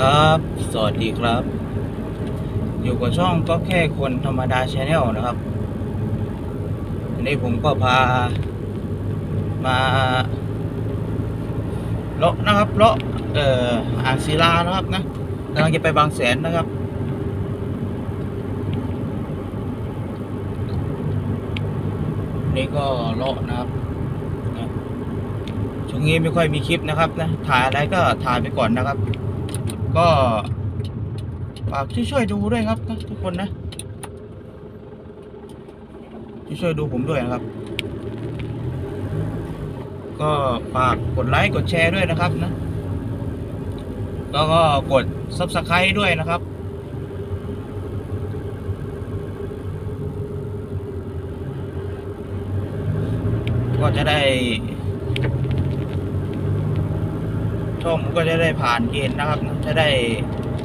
ครับ สวัสดีครับ อยู่กับช่องก็แค่คนธรรมดาชาแนลนะครับวันนี้ผมก็พา มาเลาะนะครับเลาะเอ่ออ่างศิลานะครับนะกำลังจะไปบางแสนนะครับ นี่ก็เลาะนะครับช่วงนี้ไม่ค่อยมีคลิปนะครับนะถ่ายอะไรก็ถ่ายไปก่อนนะครับ ก็ฝากช่วยๆดูด้วยครับนะทุกคนนะช่วยๆดูผมด้วยนะครับ ก็ฝากกดไลค์กดแชร์ด้วยนะครับนะแล้วก็กด subscribe ด้วยนะครับ ก็จะได้ ช่องก็จะได้ผ่านเกณฑ์นะครับ จะได้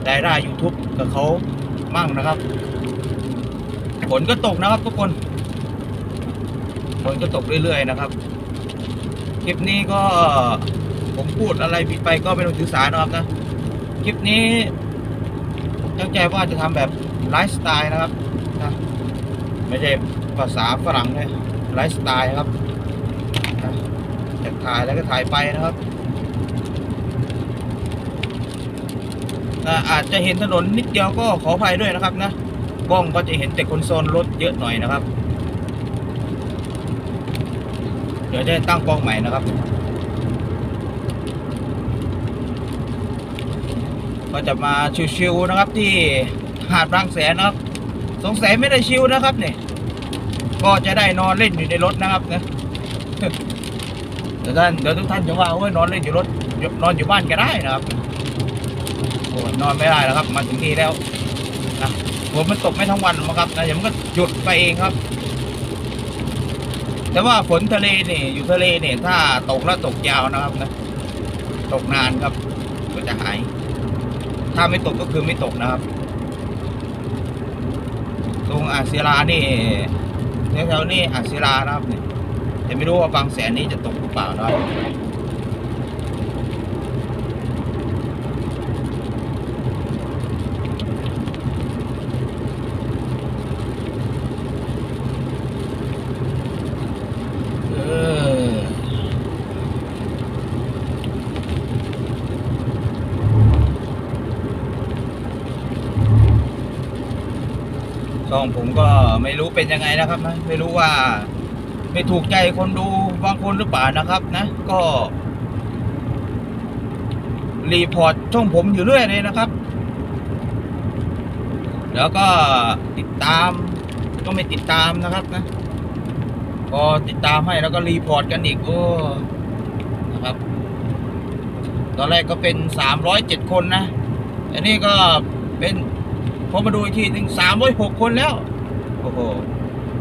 รายได้ YouTube กับเขามั่งนะครับฝนก็ตกนะครับทุกคนฝนก็ตกเรื่อยๆนะครับ คลิปนี้ก็ผมพูดอะไรผิดไปก็ไม่ต้องถือสานะครับนะ คลิปนี้ตั้งใจว่าจะทำแบบไลฟ์สไตล์นะครับนะไม่ใช่ภาษาฝรั่งเลยไลฟ์สไตล์ครับนะถ่ายแล้วก็ถ่ายไปนะครับ อาจจะเห็นถนนนิดเดียวก็ขออภัยด้วยนะครับนะกล้องก็จะเห็นแต่คนโซนรถเยอะหน่อยนะครับ เดี๋ยวจะตั้งกล้องใหม่นะครับ ก็จะมาชิวๆนะครับที่หาดบางแสนนะครับ สงสัยไม่ได้ชิวนะครับเนี่ยก็จะได้นอนเล่นอยู่ในรถนะครับนะเดี๋ยวท่านเดี๋ยวทุกท่านจะว่าโอ้ยนอนเล่นอยู่รถนอนอยู่บ้านก็ได้นะครับ อ้นอนไม่ได้แล้วครับ มาถึงนี่แล้วนะฝนมันตกไม่ทั้งวันหรอกครับนะเดี๋ยวมันก็หยุดไปเองครับ แต่ว่าฝนทะเลนี่อยู่ทะเลเนี่ยถ้าตกแล้วตกยาวนะครับนะ ตกนานครับ ก็จะหาย ถ้าไม่ตกก็คือไม่ตกนะครับ ตรงอางศิลานี่แถวๆนี่อางศิลานะครับเนี่ยแต่ไม่รู้ว่าบางแสนนี้จะตกหรือเปล่านะครับ องผมก็ไม่รู้เป็นยังไงนะครับนะไม่รู้ว่า ไม่ถูกใจคนดูบางคนหรือเปล่านะครับ นะ ก็ รีพอร์ตช่องผมอยู่เรื่อยเลยนะครับ แล้วก็ติดตามก็ไม่ติดตามนะครับนะพอติดตามให้แล้วก็รีพอร์ตกันอีกโอ้นะครับ ตอนแรกก็เป็นสามร้อยเจ็ดคนนะอันนี้ก็เป็น พอมาดูอีกทีถึงสามร้อยหกคนแล้ว โอ้โห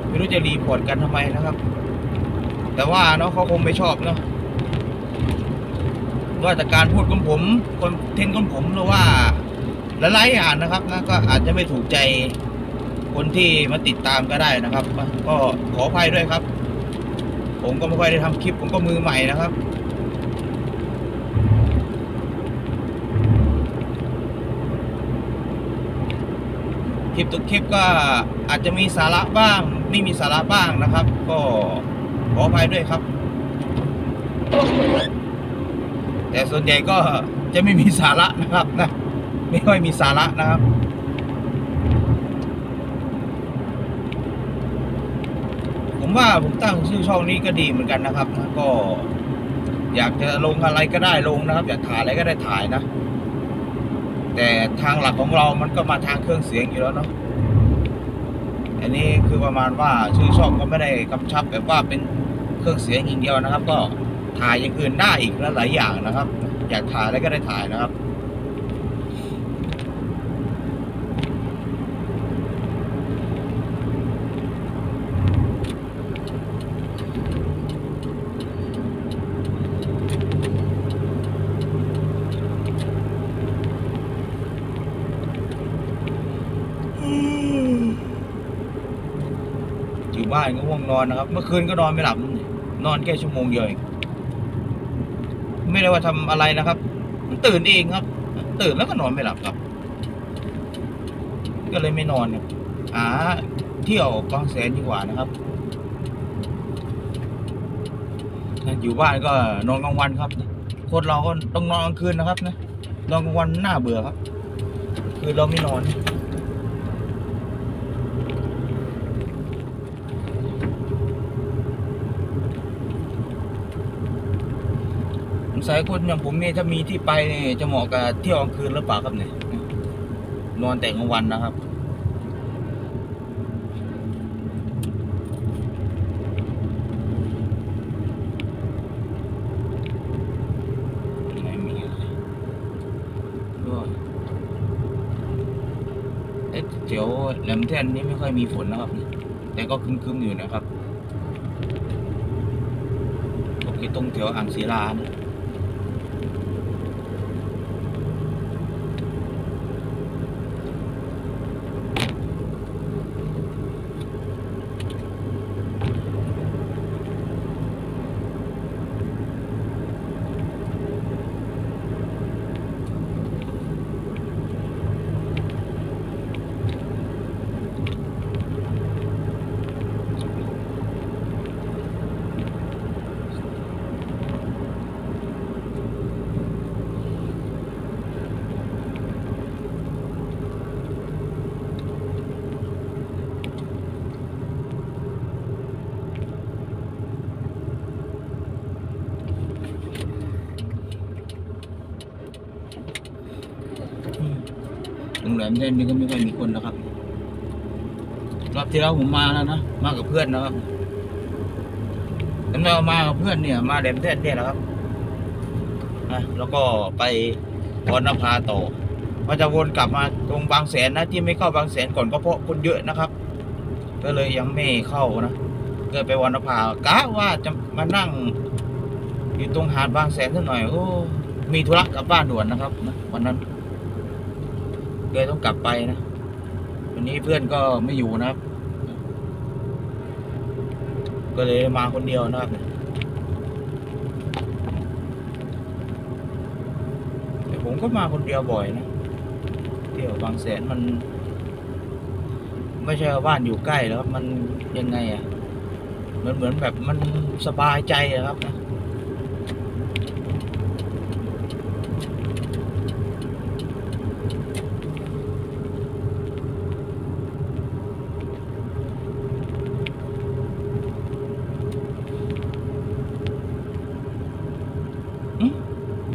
ไม่รู้จะรีพอร์ตกันทำไมนะครับ แต่ว่าเนาะเขาคงไม่ชอบเนาะว่าจากการพูดของผมคนเทนของผมหรือว่าหลายอ่างนะครับนะก็อาจจะไม่ถูกใจคนที่มาติดตามก็ได้นะครับ ก็ขออภัยด้วยครับ ผมก็ไม่ค่อยได้ทำคลิปผมก็มือใหม่นะครับ คลิปทุกคลิปก็อาจจะมีสาระบ้าง ไม่มีสาระบ้างนะครับ ก็ขออภัยด้วยครับ แต่ส่วนใหญ่ก็จะไม่มีสาระนะครับนะไม่ค่อยมีสาระนะครับผมว่าผมตั้งชื่อช่องนี้ก็ดีเหมือนกันนะครับนะก็ อยากจะลงอะไรก็ได้ลงนะครับ อยากถ่ายอะไรก็ได้ถ่ายนะ แต่ทางหลักของเรามันก็มาทางเครื่องเสียงอยู่แล้วเนาะอันนี้คือประมาณว่าชื่อช่องก็ไม่ได้กำชับแบบว่าเป็นเครื่องเสียงอย่างเดียวนะครับ ก็ถ่ายอย่างอื่นได้อีกหลายอย่างนะครับ อยากถ่ายอะไรก็ได้ถ่ายนะครับ บ้านก็ง่วงนอนนะครับ เมื่อคืนก็นอนไม่หลับ นอนแค่ชั่วโมงเดียวไม่ได้ว่าทำอะไรนะครับ มันตื่นเองครับ ตื่นแล้วก็นอนไม่หลับครับ ก็เลยไม่นอนเนี่ยหาเที่ยวบางแสนดีกว่านะครับอยู่บ้านก็นอนกลางวันครับ คนเราก็ต้องนอนกลางคืนนะครับนะนอนกลางวันน่าเบื่อครับ คือเราไม่นอน สงสัยคนอย่างผมเนี่ยถ้ามีที่ไปเนี่ยจะเหมาะกับเที่ยวกลางคืนหรือเปล่าครับเนี่ยนอนแต่กลางวันนะครับไม่มีอะไรก็แต่เดี๋ยวแหลมแท่นนี่ไม่ค่อยมีฝนนะครับ แต่ก็คึ้มๆอยู่นะครับตกที่ตรงแถวอ่างศิลานะ มแท่นนี่ก็ไม่ค่อยมีคนนะครับ รอบที่แล้วผมมาแล้วนะ มากับเพื่อนนะครับแล้วเรามากับเพื่อนเนี่ย มาแหลมแท่นเนี่ยนะครับนะแล้วก็ไปวรรณภาต่อก็จะวนกลับมาตรงบางแสนนะที่ไม่เข้าบางแสนก่อนก็เพราะคนเยอะนะครับ ก็เลยยังไม่เข้านะก็ไปวรรณภากะว่าจะมานั่ง อยู่ตรงหาดบางแสนสักหน่อยโอ้มีธุระกลับบ้านด่วนนะครับนะวันนั้น เลยต้องกลับไปนะวันนี้เพื่อนก็ไม่อยู่นะครับ ก็เลยมาคนเดียวนะครับแต่ผมก็มาคนเดียวบ่อยนะเที่ยวบางแสนมัน ไม่ใช่ว่าบ้านอยู่ใกล้แล้วครับมันยังไงอะ่ะมันเหมือนแบบมันสบายใจอะครับนะ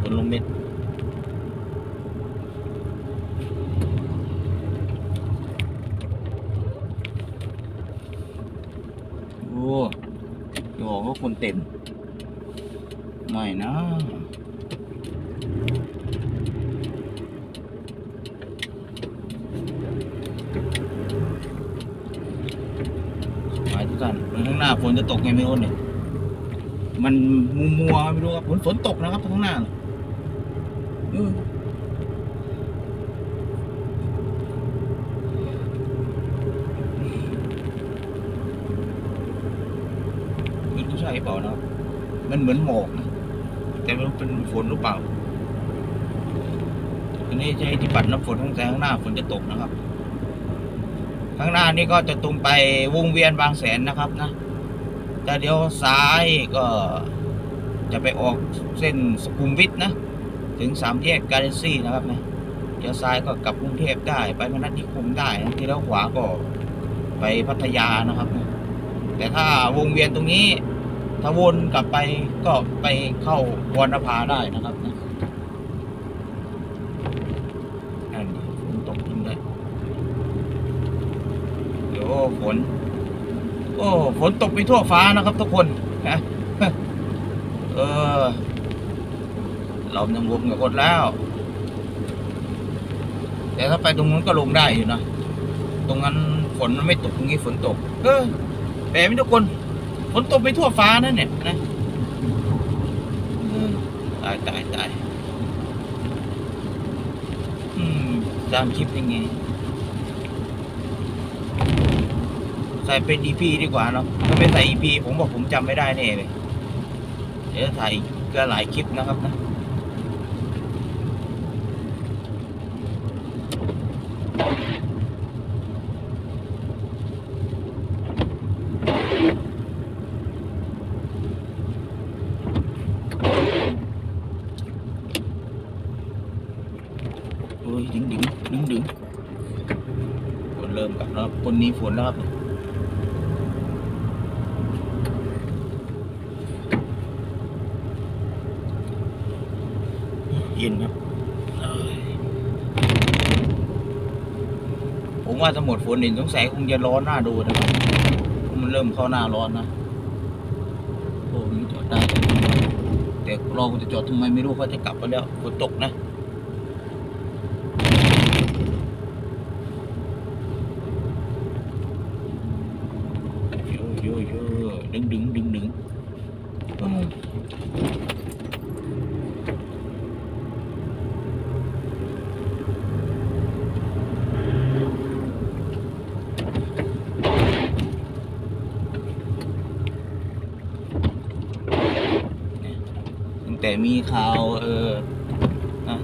ฝนลง เม็ดโอ้จะบอกว่าคนเต็ม ไม่นะหมายทุกท่านข้างหน้าฝนจะตกไงไม่รู้เนี่ย มันมัวๆไม่รู้ครับฝนฝนตกนะครับข้างหน้าน่ะเออไม่รู้ใช่เปล่านะมันเหมือนหมอกนะแต่ไม่รู้เป็นฝนหรือเปล่าอันนี้ใช่ที่ปัดน้ำฝนข้างแต่ข้างหน้าฝนจะตกนะครับ ข้างหน้านี่ก็จะตรงไปวงเวียนบางแสนนะครับนะแต่เดี๋ยวซ้ายก็จะไปออกเส้นสุขุมวิทนะ ถึงสามแยกกาเลนซี่นะครับนะเดี๋ยวซ้ายก็กลับกรุงเทพได้ ไปมนัดนิคมได้นะที่แล้วขวาก็ไปพัทยานะครับนะแต่ถ้าวงเวียนตรงนี้ถ้าวนกลับไปก็ไปเข้าวรรณภาได้นะครับนะนั่นฝนตกจริงเลยเดี๋ยวฝนโอ้ฝนตกไปทั่วฟ้านะครับทุกคนนะเออ เรายังวมกับคนแล้ว แต่ถ้าไปตรงนู้นก็ลงได้อยู่นะตรงนั้นฝนมันไม่ตกตรงนี้ฝนตก เออแปลไหมทุกคนฝนตกไปทั่วฟ้านั่นเนี่ยนะตายตายตายตามคลิปยังไงใส่เป็น EP ดีกว่าเนาะถ้าไม่ใส่ EP ผมบอกผมจำไม่ได้แน่เลย เดี๋ยวถ่ายก็หลายคลิปนะครับนะ อ้ยดึงดึงดึงดึงฝนเริ่มกลับแล้ว คนนี้ฝนแล้วครับเย็นครับผมว่าถ้าหมดฝนนี่สงสัยคงจะร้อนหน้าดูนะครับเพราะมันเริ่มเข้าหน้าร้อนนะโอ้มันจอดได้แต่เราจะจอดทำไมไม่รู้เขาจะกลับไปแล้วฝนตกนะ โยโยโย ดึงดึงดึงดึงตั้งแต่มีข่าวเออ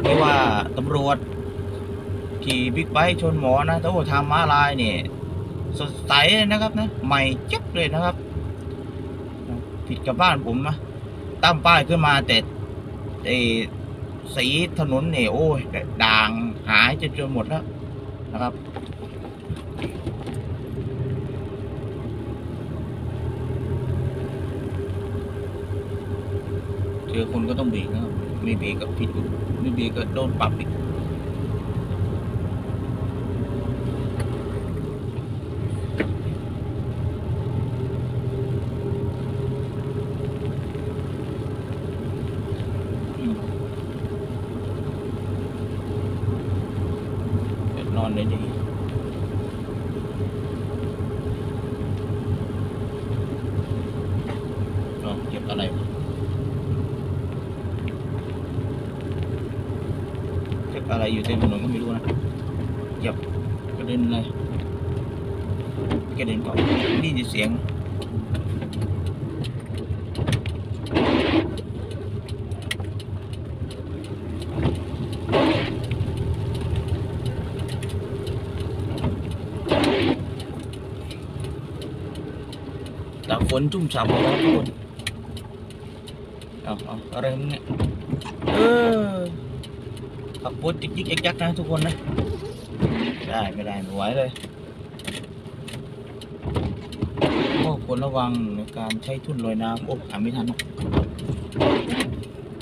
ที่ว่าตำรวจขี่บิ๊กไบค์ชนหมอนะแต่ว่าทางม้าลายเนี่ยสดใสเลยนะครับนะ ใหม่เจ็บเลยนะครับ ผิดกับบ้านผมนะตั้มป้ายขึ้นมาแต่ไอ้สีถนนเนี่ยโอ้ยด่างหายจนจนหมดแล้วนะครับเจอคนก็ต้องเบรกนะครับไม่เบรกก็ผิดไม่เบรกก็โดนปรับอีก อืมเดี๋ยวนอนเลยดีอ๋อเก็บอะไรวะเก็บ อะไรอยู่เต็มถนนก็ไม่รู้นะเหยับกระเด็นเลยกระเด็นก่อนนี่เสียงตากฝนชุ่มฉ่ำเลยครับทุกคนเอาเอาอะไรมึงเนี่ยเออ ขับรถจิกจิกยักยักๆนะทุกคนนะ ได้ไม่ได้ไม่ไหวเลยก็ควรระวังในการใช้ทุ่นลอยน้ำโอ้หาไม่ทัน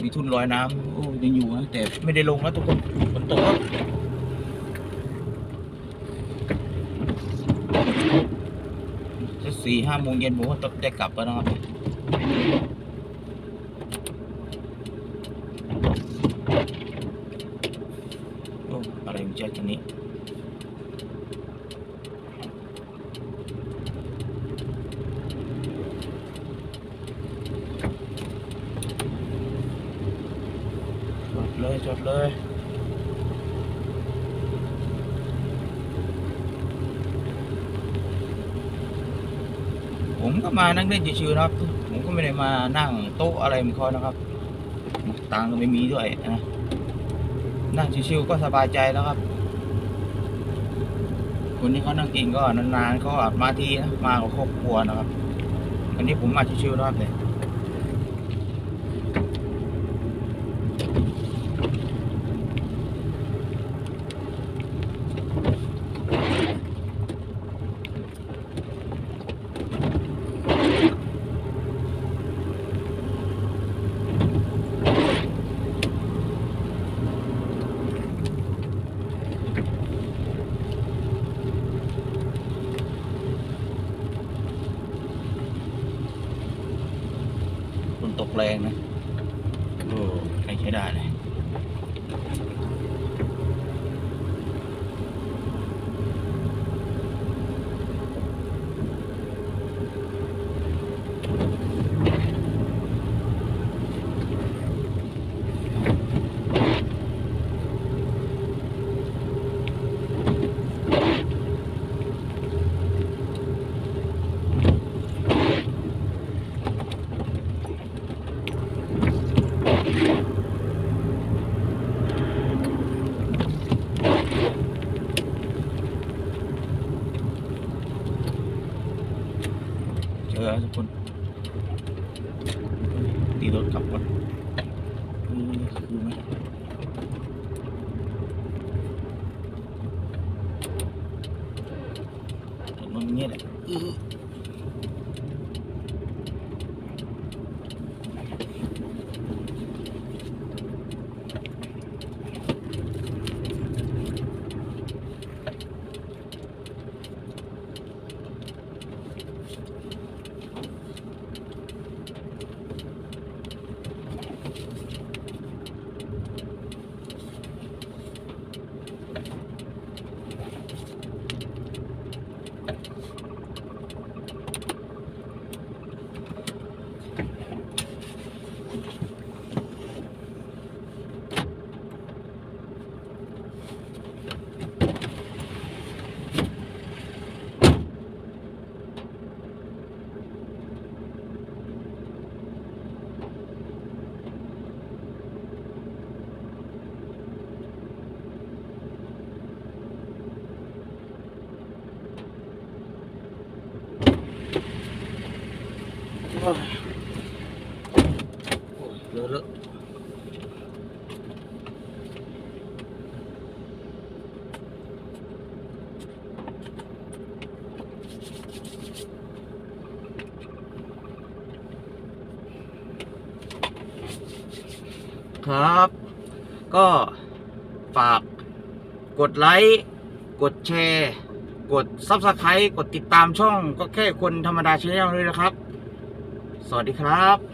มีทุ่นลอยน้ำโอ้ยังอยู่นะแต่ไม่ได้ลงแล้วทุกคนฝนตกแล้วสี่ห้าโมงเย็นผมว่าต้องได้กลับแล้วนะครับ อะไรมันเจ๊คันนี้จอดเลยจอดเลยผมก็มานั่งเล่นชิวๆนะครับ ผมก็ไม่ได้มานั่งโต๊ะอะไรเหมือนเขานะครับ ตังก็ไม่มีด้วยนะ นั่งชิวๆก็สบายใจแล้วครับ คนที่เขานั่งกินก็นานๆเขาอาจมาทีนะมากับครอบครัวนะครับ อันนี้ผมมาชิวๆนะครับเนี่ย แรงนะโอ้ใครใช้ได้เลย โอ้ยเลอะครับ ก็ฝากกดไลค์ กดแชร์ กด Subscribe กดติดตามช่องก็แค่คนธรรมดาชแนลด้วยนะครับ สวัสดีครับ